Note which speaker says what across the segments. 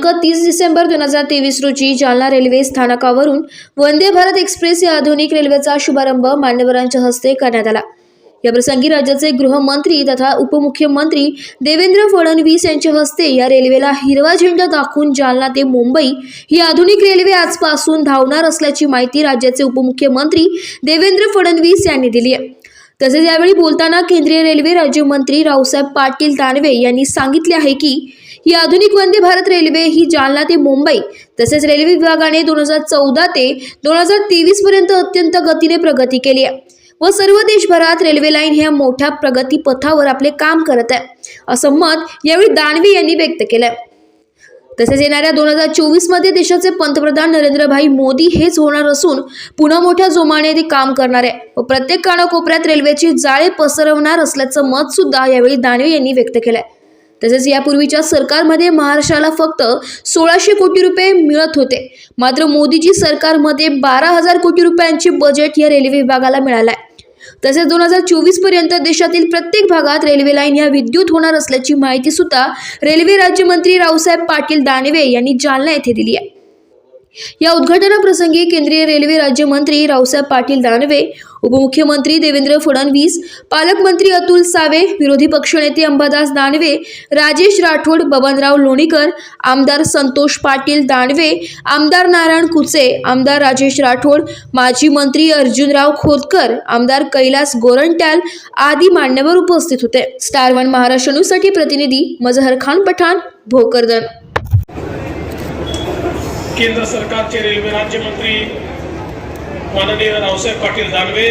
Speaker 1: दिनांक तीस डिसेंबर दोन हजार तेवीस रोजी जालना रेल्वे स्थानकावरून वंदे भारत एक्सप्रेस या आधुनिक रेल्वेचा शुभारंभ मान्यवरांच्या हस्ते करण्यात आला. याप्रसंगी राज्याचे गृहमंत्री तथा उपमुख्यमंत्री देवेंद्र फडणवीस यांच्या हस्ते या रेल्वेला हिरवा झेंडा दाखवून जालना ते मुंबई ही आधुनिक रेल्वे आजपासून धावणार असल्याची माहिती राज्याचे उपमुख्यमंत्री देवेंद्र फडणवीस यांनी दिली आहे. तसेच यावेळी बोलताना केंद्रीय रेल्वे राज्यमंत्री रावसाहेब पाटील दानवे यांनी सांगितले आहे की ही आधुनिक वंदे भारत रेल्वे ही जालना ते मुंबई तसेच रेल्वे विभागाने दोन हजार चौदा ते दोन हजार तेवीस पर्यंत अत्यंत गतीने प्रगती केली आहे. व सर्व देशभरात रेल्वे लाईन ह्या मोठ्या प्रगतीपथावर आपले काम करत आहे असं मत यावेळी दानवे यांनी व्यक्त केलंय. तसेच येणाऱ्या दोन हजार चोवीसमध्ये देशाचे पंतप्रधान नरेंद्रभाई मोदी हेच होणार असून पुन्हा मोठ्या जोमाने ते काम करणार आहे व प्रत्येक कानाकोपऱ्यात रेल्वेची जाळे पसरवणार असल्याचं मत सुद्धा यावेळी दानवे यांनी व्यक्त केलंय. तसेच यापूर्वीच्या सरकारमध्ये महाराष्ट्राला फक्त सोळाशे कोटी रुपये मिळत होते. मात्र मोदीजी सरकारमध्ये बारा हजार कोटी रुपयांचे बजेट या रेल्वे विभागाला मिळालं आहे तसेच दोन हजार चोवीसपर्यंत देशातील प्रत्येक भागात रेल्वे लाईन ह्या विद्युत होणार असल्याची माहिती सुद्धा रेल्वे राज्यमंत्री रावसाहेब पाटील दानवे यांनी जालना येथे दिली आहे. या उद्घाटनाप्रसंगी केंद्रीय रेल्वे राज्यमंत्री रावसाहेब पाटील दानवे उपमुख्यमंत्री देवेंद्र फडणवीस पालकमंत्री अतुल सावे विरोधी पक्षनेते अंबादास दानवे राजेश राठोड बबनराव लोणीकर आमदार संतोष पाटील दानवे आमदार नारायण कुचे आमदार राजेश राठोड माजी मंत्री अर्जुनराव खोतकर आमदार कैलास गोरंट्याल आदी मान्यवर उपस्थित होते. स्टार वन महाराष्ट्र न्यूजसाठी प्रतिनिधी मजहर खान पठाण भोकरदन.
Speaker 2: केंद्र सरकारचे रेल्वे राज्यमंत्री माननीय रावसाहेब पाटील दानवे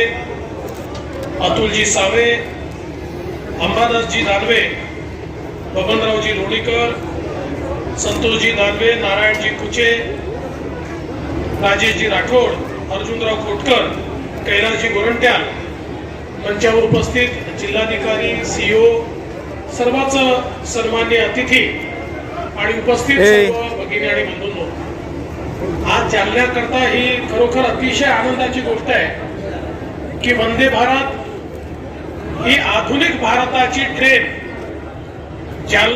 Speaker 2: अतुलजी सावे अंबादासजी दानवे बबनरावजी लोणीकर संतोषजी दानवे नारायणजी कुचे राजेशजी राठोड अर्जुनराव खोटकर कैलासजी गोरंट्याल मंचावर उपस्थित जिल्हाधिकारी सीओ सर्वच सन्मान्य अतिथी आणि उपस्थित सर्व भगिनी आणि बंधूंनो आज जालन्याकरता ही खरोखर अतिशय आनंदाची गोष्ट आहे की वंदे भारत ही आधुनिक भारताची ट्रेन जालना